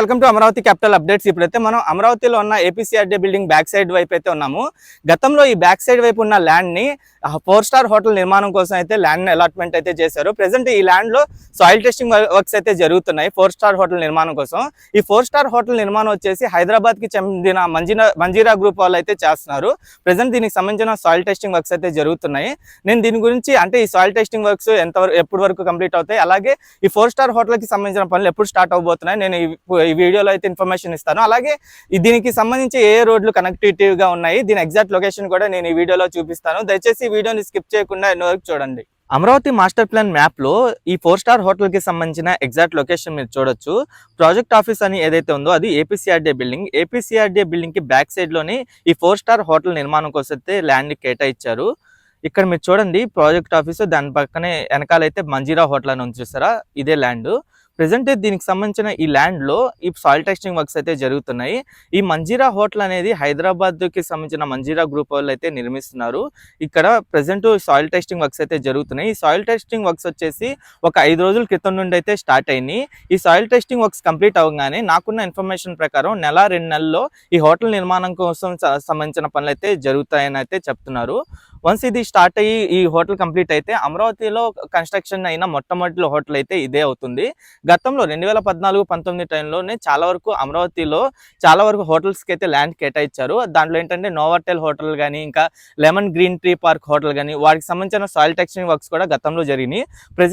Welcome to Amaravati capital updates. ఇప్పుడైతే మనం అమరావతిలో ఉన్న ఏపీసీఆర్డీ బిల్డింగ్ బ్యాక్ సైడ్ వైపు అయితే ఉన్నాము. గతంలో ఈ బ్యాక్ సైడ్ వైపు ఉన్న ల్యాండ్ని ఫోర్ స్టార్ హోటల్ నిర్మాణం కోసం అయితే ల్యాండ్ అలాట్మెంట్ అయితే చేశారు. ప్రెసెంట్ ఈ ల్యాండ్లో సాయిల్ టెస్టింగ్ వర్క్స్ అయితే జరుగుతున్నాయి ఫోర్ స్టార్ హోటల్ నిర్మాణం కోసం. ఈ ఫోర్ స్టార్ హోటల్ నిర్మాణం వచ్చేసి హైదరాబాద్కి చెందిన మంజీరా మంజీరా గ్రూప్ వాళ్ళు అయితే చేస్తున్నారు. ప్రెసెంట్ దీనికి సంబంధించిన సాయిల్ టెస్టింగ్ వర్క్స్ అయితే జరుగుతున్నాయి. నేను దీని గురించి అంటే ఈ సాయిల్ టెస్టింగ్ వర్క్స్ ఎంత ఎప్పటి వరకు కంప్లీట్ అవుతాయి? అలాగే ఈ ఫోర్ స్టార్ హోటల్కి సంబంధించిన పనులు ఎప్పుడు స్టార్ట్ అవబోతున్నాయి నేను ఈ- వీడియోలో అయితే ఇన్ఫర్మేషన్ ఇస్తాను. అలాగే దీనికి సంబంధించి ఏ రోడ్లు కనెక్టివిటీగా గా ఉన్నాయి దీని ఎగ్జాక్ట్ లొకేషన్ కూడా నేను ఈ వీడియోలో చూపిస్తాను. దయచేసి ఈ వీడియోని స్కిప్ చేయకుండా ఎన్నో వరకు చూడండి. అమరావతి మాస్టర్ ప్లాన్ మ్యాప్లో ఈ ఫోర్ స్టార్ హోటల్కి సంబంధించిన ఎగ్జాక్ట్ లొకేషన్ మీరు చూడొచ్చు. ప్రాజెక్ట్ ఆఫీస్ అని ఏదైతే ఉందో అది ఏపీసీఆర్డీఏ బిల్డింగ్ ఏపీసీఆర్డీఏ బిల్డింగ్కి బ్యాక్ సైడ్లోని ఈ ఫోర్ స్టార్ హోటల్ నిర్మాణం కోసం అయితే ల్యాండ్ కేటాయించారు. ఇక్కడ మీరు చూడండి ప్రాజెక్ట్ ఆఫీస్ దాని పక్కనే వెనకాలైతే మంజీరా హోటల్ అని చూస్తారా ఇదే ల్యాండ్ ప్రెసెంట్ దీనికి సంబంధించిన ఈ ల్యాండ్లో ఈ సాయిల్ టెస్టింగ్ వర్క్స్ అయితే జరుగుతున్నాయి. ఈ మంజీరా హోటల్ అనేది హైదరాబాద్కి సంబంధించిన మంజీరా గ్రూప్ వాళ్ళు అయితే నిర్మిస్తున్నారు. ఇక్కడ ప్రజెంట్ సాయిల్ టెస్టింగ్ వర్క్స్ అయితే జరుగుతున్నాయి. ఈ సాయిల్ టెస్టింగ్ వర్క్స్ వచ్చేసి ఒక ఐదు రోజుల క్రితం నుండి అయితే స్టార్ట్ అయినాయి ఈ సాయిల్ టెస్టింగ్ వర్క్స్ కంప్లీట్ అవగానే నాకున్న ఇన్ఫర్మేషన్ ప్రకారం నెల రెండు నెలల్లో ఈ హోటల్ నిర్మాణం కోసం సంబంధించిన పనులు అయితే జరుగుతాయని అయితే చెప్తున్నారు. వన్స్ ఇది స్టార్ట్ అయ్యి ఈ హోటల్ కంప్లీట్ అయితే అమరావతిలో కన్స్ట్రక్షన్ అయిన మొట్టమొదటి హోటల్ అయితే ఇదే అవుతుంది. గతంలో రెండు వేల పద్నాలుగు పంతొమ్మిది టైంలోనే చాలా వరకు అమరావతిలో చాలా వరకు హోటల్స్కి అయితే ల్యాండ్ కేటాయించారు. దాంట్లో ఏంటంటే నోవాటెల్ హోటల్ కానీ ఇంకా lemon green tree park hotel కానీ వాటికి సంబంధించిన సాయిల్ టెక్స్టింగ్ వర్క్స్ కూడా గతంలో జరిగినాయి. ప్రెసెంట్